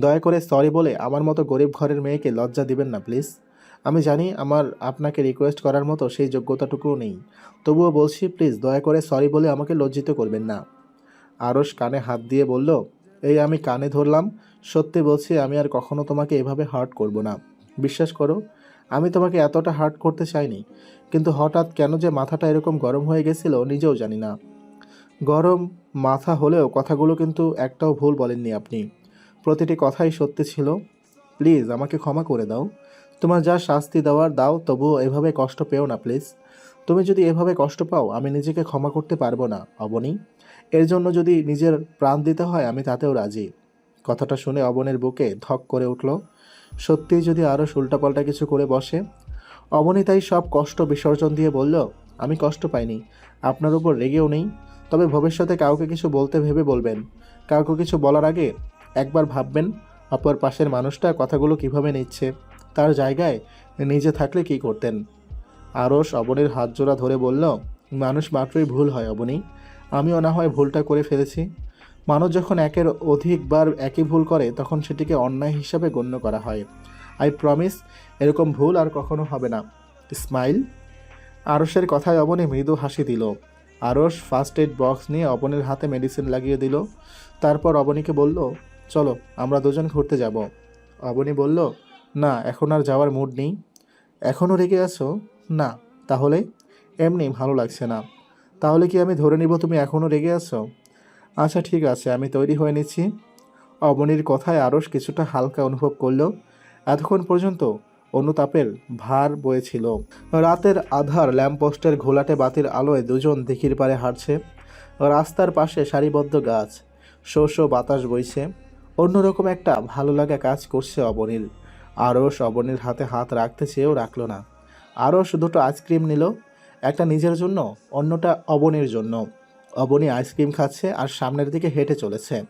দয়া করে সরি বলে আমার মতো গরিব ঘরের মেয়েকে লজ্জা দিবেন না, প্লিজ। আমি জানি আমার আপনাকে রিকোয়েস্ট করার মতো সেই যোগ্যতাটুকুও নেই। তবুও বলছি, প্লিজ দয়া করে সরি বলে আমাকে লজ্জিত করবেন না। আরস কানে হাত দিয়ে বলল, এই আমি কানে ধরলাম। সত্যি বলছি, আমি আর কখনো তোমাকে এভাবে হার্ট করব না। বিশ্বাস করো, আমি তোমাকে এতটা হার্ট করতে চাইনি। কিন্তু হঠাৎ কেন যে মাথাটা এরকম গরম হয়ে গেছিল, নিজেও জানি না। গরম মাথা হলেও কথাগুলো কিন্তু একটাও ভুল বলেননি আপনি। প্রতিটি কথাই সত্যি ছিল। প্লিজ, আমাকে ক্ষমা করে দাও। তোমার যা শাস্তি দেওয়ার, দাও, তবুও এভাবে কষ্ট পেও না, প্লিজ। তুমি যদি এভাবে কষ্ট পাও, আমি নিজেকে ক্ষমা করতে পারব না, অবনী। এর জন্য যদি নিজের প্রাণ দিতে হয়, আমি তাতেও রাজি। কথাটা শুনে অবনের বুকে ধক করে উঠল। সত্যিই যদি আরও উল্টাপাল্টা কিছু করে বসে? অবনী তাই সব কষ্ট বিসর্জন দিয়ে বলল, আমি কষ্ট পাইনি। আপনার উপর রেগেও নেই। তবে ভবিষ্যতে কাউকে কিছু বলতে ভেবে বলবেন। কাউকে কিছু বলার আগে একবার ভাববেন, অপর পাশের মানুষটা কথাগুলো কীভাবে নিচ্ছে, তার জায়গায় নিজে থাকলে কি করতেন? আরস অবনীর হাত জোড়া ধরে বলল, মানুষ মাত্রই ভুল হয়, অবনী। আমিও না হয় ভুলটা করে ফেলেছি। মানুষ যখন একের অধিকবার একই ভুল করে, তখন সেটিকে অন্যায় হিসাবে গণ্য করা হয়। আই প্রমিস, এরকম ভুল আর কখনো হবে না। স্মাইল? আরসের কথায় অবনী মৃদু হাসি দিল। আরস ফার্স্ট এড বক্স নিয়ে অবনীর হাতে মেডিসিন লাগিয়ে দিল। তারপর অবনীকে বলল চলো, আমরা দুজন ঘুরতে যাব। অবনী বলল, না, এখন আর যাওয়ার মুড নেই। এখনও রেগে আছো? না, তাহলে? এমনি, ভালো লাগছে না। তাহলে কি আমি ধরে নিব তুমি এখনও রেগে আছো? আচ্ছা ঠিক আছে, আমি তৈরি হয়ে নিচ্ছি। অবনীর কথায় আরস কিছুটা হালকা অনুভব করল। এতক্ষণ পর্যন্ত অনুতাপের ভার বয়েছিল। রাতের আধার ল্যাম্পপোস্টের ঘোলাটে বাতির আলোয় দুজন দিঘির পাড়ে হাঁটছে। রাস্তার পাশে সারিবদ্ধ গাছ। শো বাতাস বইছে। অন্যরকম একটা ভালো লাগা কাজ করছে অবনীর আরস অবনীর হাতে হাত রাখতে চেয়েও রাখল না। আরস দুটো আইসক্রিম নিল, একটা নিজের জন্য, অন্যটা অবনীর জন্য। অবনী আইসক্রিম খাচ্ছে আর সামনের দিকে হেঁটে চলেছে।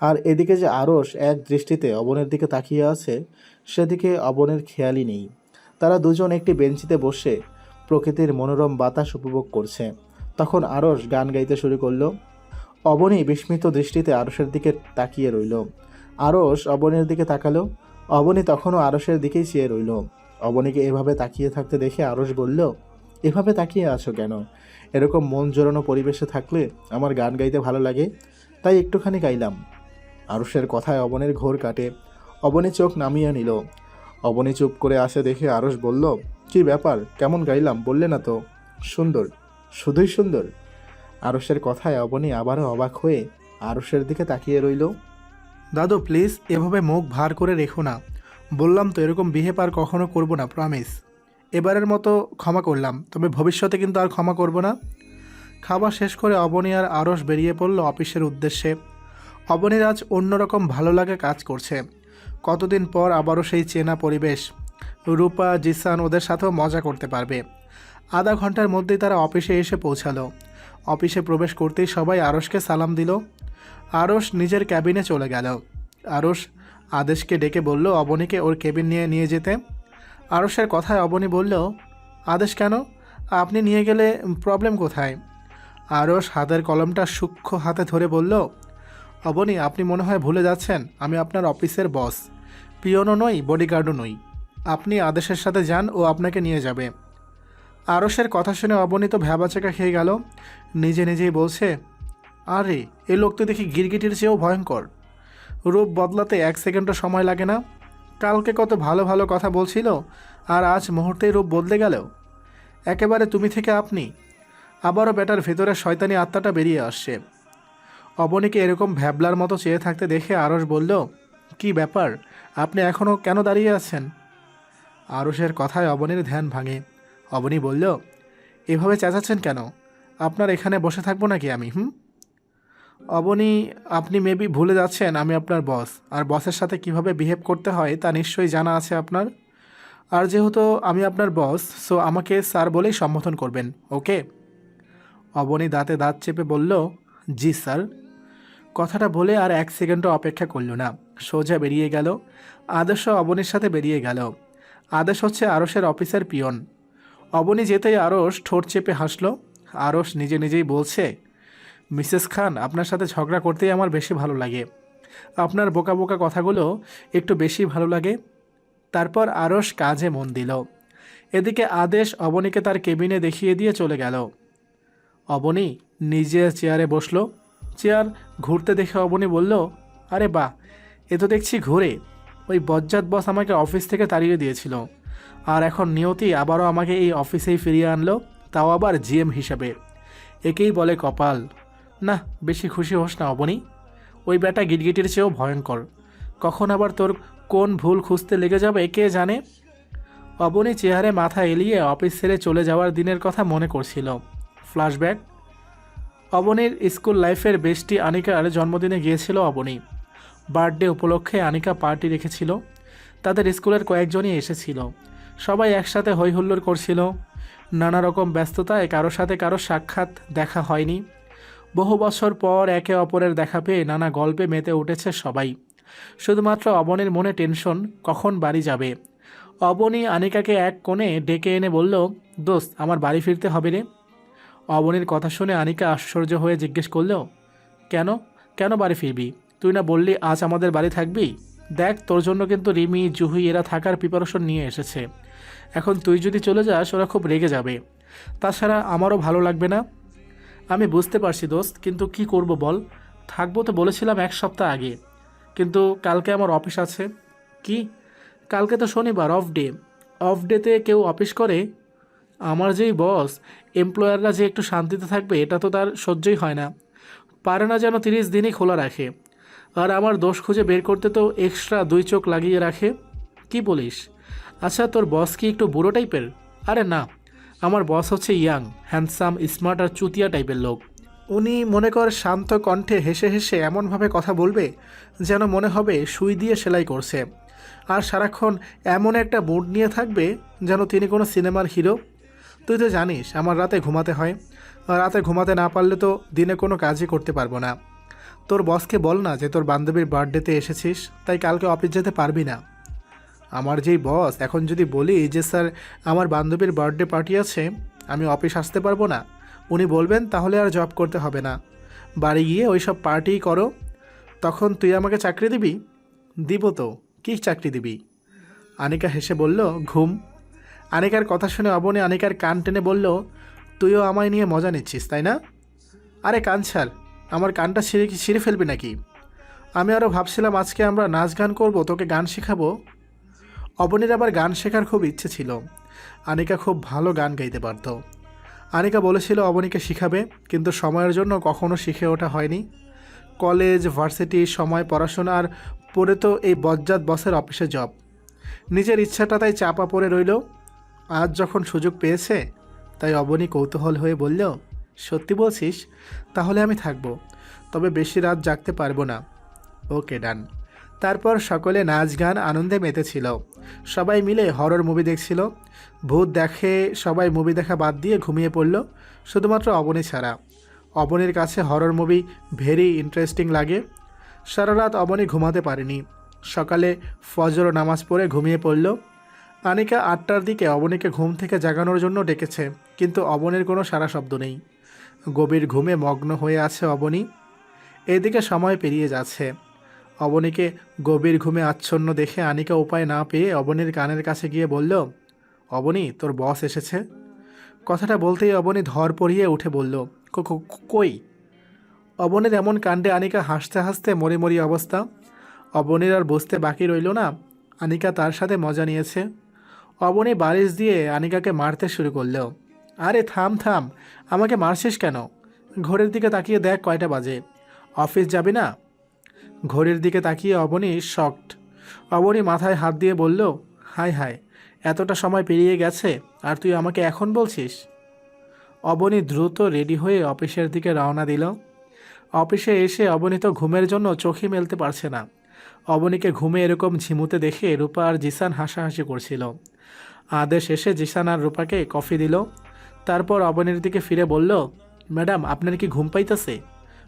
আর এদিকে যে আরস এক দৃষ্টিতে অবনের দিকে তাকিয়ে আছে, সেদিকে অবনের খেয়ালই নেই। তারা দুজন একটি বেঞ্চিতে বসে প্রকৃতির মনোরম বাতাস উপভোগ করছে। তখন আরস গান গাইতে শুরু করল অবনী বিস্মিত দৃষ্টিতে আরসের দিকে তাকিয়ে রইল। আরস অবনীর দিকে তাকালো। অবনী তখনও আরসের দিকেই চেয়ে রইল। অবনীকে এভাবে তাকিয়ে থাকতে দেখে আরস বলল, এভাবে তাকিয়ে আছো কেন? এরকম মন জোরানো পরিবেশে থাকলে আমার গান গাইতে ভালো লাগে, তাই একটুখানি গাইলাম। আরসের কথায় অবনের ঘোর কাটে। অবনী চোখ নামিয়ে নিল। অবনী চুপ করে আসে দেখে আরস বলল, কি ব্যাপার? কেমন গাইলাম? বললে না তো। সুন্দর, শুধুই সুন্দর। আরসের কথায় অবনী আবারও অবাক হয়ে আরসের দিকে তাকিয়ে রইল। দাদু প্লিজ এভাবে মুখ ভার করে রেখো না। বললাম তো এরকম বিহেভ আর কখনো করব না প্রমিস এবারের মতো ক্ষমা করলাম, তবে ভবিষ্যতে কিন্তু আর ক্ষমা করব না। খাবার শেষ করে অবনী আর আরস বেরিয়ে পড়ল অফিসের উদ্দেশ্যে। অবনীর আজ অন্যরকম ভালো লাগে কাজ করছে। কতদিন পর আবারও সেই চেনা পরিবেশ। রূপা, জিসান ওদের সাথেও মজা করতে পারবে। আধা ঘণ্টার মধ্যেই তারা অফিসে এসে পৌঁছালো। অফিসে প্রবেশ করতেই সবাই আরসকে সালাম দিল। আরস নিজের ক্যাবিনে চলে গেল। আরস আদেশকে ডেকে বলল, অবনীকে ওর কেবিন নিয়ে নিয়ে যেতে। আরসের কথায় অবনী বলল, আদেশ কেন? আপনি নিয়ে গেলে প্রবলেম কোথায়? আরস হাতের কলমটা সূক্ষ্ম হাতে ধরে বলল, অবনী, আপনি মনে হয় ভুলে যাচ্ছেন। আমি আপনার অফিসের বস। পিয়নও নই, বডিগার্ডও নই। আপনি আদেশের সাথে যান, ও আপনাকে নিয়ে যাবে। আরসের কথা শুনে অবনী তো ভ্যাবাচাকা খেয়ে গেল। নিজে নিজেই বলছে, আরে এই লোক তো দেখি গিরগিটির চেয়েও ভয়ঙ্কর। রূপ বদলাতে এক সেকেন্ডও সময় লাগে না। কালকে কত ভালো ভালো কথা বলছিল, আর আজ মুহূর্তেই রূপ বদলে গেল। একেবারে তুমি থেকে আপনি। আবারও বেটার ভেতরে শয়তানি আত্মাটা বেরিয়ে আসছে। অবনীকে এরকম ভ্যাবলার মতো চেয়ে থাকতে দেখে আরস বলল, কি ব্যাপার? আপনি এখনও কেন দাঁড়িয়ে আছেন? আরসের কথায় অবনীর ধ্যান ভাঙে। অবনী বলল, এভাবে চেঁচাচ্ছেন কেন? আপনার এখানে বসে থাকব নাকি আমি, হুম? অবনী, আপনি মেবি ভুলে যাচ্ছেন আমি আপনার বস, আর বসের সাথে কীভাবে বিহেভ করতে হয় তা নিশ্চয়ই জানা আছে আপনার। আর যেহেতু আমি আপনার বস, সো আমাকে স্যার বলেই সম্বোধন করবেন, ওকে? অবনী দাঁতে দাঁত চেপে বলল, জি স্যার। কথাটা বলে আর এক সেকেন্ডও অপেক্ষা করল না। সোজা বেরিয়ে গেল। আদর্শ অবনীর সাথে বেরিয়ে গেল। আদেশ হচ্ছে আরসের অফিসার পিয়ন। অবনী যেতেই আরস ঠোঁট চেপে হাসলো। আরস নিজে নিজেই বলছে, মিসেস খান, আপনার সাথে ঝগড়া করতেই আমার বেশি ভালো লাগে। আপনার বোকা বোকা কথাগুলো একটু বেশি ভালো লাগে। তারপর আরস কাজে মন দিল। এদিকে আদেশ অবনীকে তার কেবিনে দেখিয়ে দিয়ে চলে গেল। অবনী নিজে চেয়ারে বসল। চেয়ার ঘুরতে দেখে অবনী বলল, আরে বাহ, এ তো দেখছি ঘুরে। ওই বজ্জাত বস আমাকে অফিস থেকে তাড়িয়ে দিয়েছিল। আর এখন নিয়তি আবারও আমাকে এই অফিসেই ফিরিয়ে আনলো, তাও আবার জিএম হিসাবে। একেই বলে কপাল। না বেশি খুশি হোস না অবনী। ওই ব্যাটা গিটগিটির চেয়েও ভয়ঙ্কর। কখন আবার তোর কোন ভুল খুঁজতে লেগে যাবে, কে জানে? অবনী চেহারে মাথা এলিয়ে অফিস ছেড়ে চলে যাওয়ার দিনের কথা মনে করছিল। ফ্ল্যাশব্যাক? অবনীর স্কুল লাইফের বেস্টি আনিকার জন্মদিনে গিয়েছিল অবনী। বার্থডে উপলক্ষে আনিকা পার্টি রেখেছিল। তাদের স্কুলের কয়েকজনই এসেছিল। সবাই একসাথে হৈহুল্লোড় করছিল। নানা রকম ব্যস্ততায় কারও সাথে কারও সাক্ষাৎ দেখা হয়নি। বহু বছর পর একে অপরের দেখা পেয়ে নানা গল্পে মেতে উঠেছে সবাই। শুধুমাত্র অবনীর মনে টেনশন, কখন বাড়ি যাবে? অবনী আনিকাকে এক কোণে ডেকে এনে বলল, দোস্ত, আমার বাড়ি ফিরতে হবে রে। অবনীর কথা শুনে আনিকা আশ্চর্য হয়ে জিজ্ঞেস করল, কেন? কেন বাড়ি ফিরবি? তুই না বললি আজ আমাদের বাড়ি থাকবি? দেখ, তোর জন্য কিন্তু রিমি, জুহি এরা থাকার প্রিপারেশন নিয়ে এসেছে। এখন তুই যদি চলে যাস, ওরা খুব রেগে যাবে। তাছাড়া আমারও ভালো লাগবে না। আমি বুঝতে পারছি দোস্ত, কিন্তু কি করব বল? থাকব তো বলেছিলাম এক সপ্তাহ আগে। কিন্তু কালকে আমার অফিস আছে। কি? কালকে তো শনিবার অফ ডে অফ ডেতে কেউ অফিস করে? আমার যেই বস এমপ্লয়াররা যে একটু শান্তিতে থাকবে, এটা তো তার সহ্যই হয় না। পারে না যেন তিরিশ দিনই খোলা রাখে। আর আমার দোষ খুঁজে বের করতে তো এক্সট্রা দুই চোখ লাগিয়ে রাখে। কি বলিস? আচ্ছা তোর বস কি একটু বুড়ো টাইপের আরে না, আমার বস হচ্ছে ইয়াং হ্যান্ডসাম স্মার্ট আর চুতিয়া টাইপের লোক। উনি মনে কর শান্ত কণ্ঠে হেসে হেসে এমনভাবে কথা বলবে যেন মনে হবে সুই দিয়ে সেলাই করছে। আর সারাক্ষণ এমন একটা মুড নিয়ে থাকবে যেন তিনি কোনো সিনেমার হিরো তুই তো জানিস, আমার রাতে ঘুমাতে হয়। রাতে ঘুমাতে না পারলে তো দিনে কোনো কাজই করতে পারব না। তোর বসকে বল না যে তোর বান্ধবীর বার্থডেতে এসেছিস, তাই কালকে অফিস যেতে পারবি না। আমার যেই বস, এখন যদি বলি যে স্যার আমার বান্ধবীর বার্থডে পার্টি আছে, আমি অফিস আসতে পারব না। উনি বলবেন, তাহলে আর জব করতে হবে না। বাড়ি গিয়ে ওই সব পার্টি করো। তখন তুই আমাকে চাকরি দিবি? দিব তো। কী চাকরি দিবি? আনিকা হেসে বলল, ঘুম। আনিকার কথা শুনে অবনে আনিকার কান টেনে বলল, তুইও আমায় নিয়ে মজা নিচ্ছিস, তাই না? আরে কান ছাড়। আমার গানটা ছিঁড়ে ছিঁড়ে ফেলবি নাকি? আমি আরও ভাবছিলাম আজকে আমরা নাচ গান করব, তোকে গান শেখাবো। অবনীর আবার গান শেখার খুব ইচ্ছে ছিল। আনিকা খুব ভালো গান গাইতে পারত। আনিকা বলেছিল অবনীকে শিখাবে, কিন্তু সময়ের জন্য কখনো শিখে ওঠা হয়নি। কলেজ, ভার্সিটি, সময়, পড়াশোনা আর পরে তো এই বজ্জাত বসের অফিসে জব। নিজের ইচ্ছাটা তাই চাপা পড়ে রইল। আজ যখন সুযোগ পেয়েছে, তাই অবনী কৌতূহল হয়ে বলল সত্যি বলছিস? তাহলে আমি থাকব। তবে বেশি রাত জাগতে পারব না। ওকে, ডান। তারপর সকলে নাচ গান আনন্দে মেতেছিল। সবাই মিলে হরর মুভি দেখছিল। ভূত দেখে সবাই মুভি দেখা বাদ দিয়ে ঘুমিয়ে পড়ল, শুধুমাত্র অবনী ছাড়া। অবনীর কাছে হরর মুভি ভেরি ইন্টারেস্টিং লাগে। সারা রাত অবনী ঘুমাতে পারেনি। সকালে ফজর নামাজ পড়ে ঘুমিয়ে পড়ল। আনিকা আটটার দিকে অবনীকে ঘুম থেকে জাগানোর জন্য ডেকেছে, কিন্তু অবনীর কোনো সারা শব্দ নেই। গভীর ঘুমে মগ্ন হয়ে আছে অবনী। এদিকে সময় পেরিয়ে যাচ্ছে। অবনীকে গভীর ঘুমে আচ্ছন্ন দেখে আনিকা উপায় না পেয়ে অবনীর কানের কাছে গিয়ে বলল, অবনী, তোর বস এসেছে? কথাটা বলতেই অবনী ধর পড়িয়ে উঠে বলল "কো- কো- কই? অবনীর এমন কাণ্ডে আনিকা হাসতে হাসতে মরি মরি অবস্থা। অবনীর আর বসতে বাকি রইল না। আনিকা তার সাথে মজা নিয়েছে। অবনী বালিশ দিয়ে আনিকাকে মারতে শুরু করল। আরে থাম থাম। আমাকে মারছিস কেন? ঘড়ির দিকে তাকিয়ে দেখ কয়টা বাজে। অফিস যাবি না? ঘড়ির দিকে তাকিয়ে অবনী শকড। অবনী মাথায় হাত দিয়ে বলল, হায় হায়, এতটা সময় পেরিয়ে গেছে, আর তুই আমাকে এখন বলছিস? অবনী দ্রুত রেডি হয়ে অফিসের দিকে রওনা দিল। অফিসে এসে অবনী তো ঘুমের জন্য চোখে মেলতে পারছে না। অবনীকে ঘুমে এরকম ঝিমুতে দেখে রূপা আর জিসান হাসাহাসি করছিল। আদেশ এসে জিসান আর রূপাকে কফি দিল। তারপর অবনীর দিকে ফিরে বলল, ম্যাডাম, আপনার কি ঘুম পাইতেছে?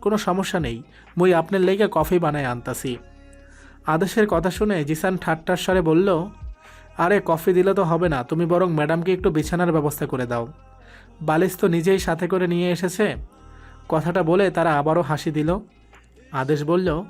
কোনো সমস্যা নেই, মুই আপনার লেগে কফি বানায় আনতাছি। আদেশের কথা শুনে জিসান ঠাট্টার স্বরে বলল, আরে, কফি দিলে তো হবে না, তুমি বরং ম্যাডামকে একটু বিছানার ব্যবস্থা করে দাও। বালিশ তো নিজেই সাথে করে নিয়ে এসেছে। কথাটা বলে তারা আবারও হাসি দিল। আদেশ বলল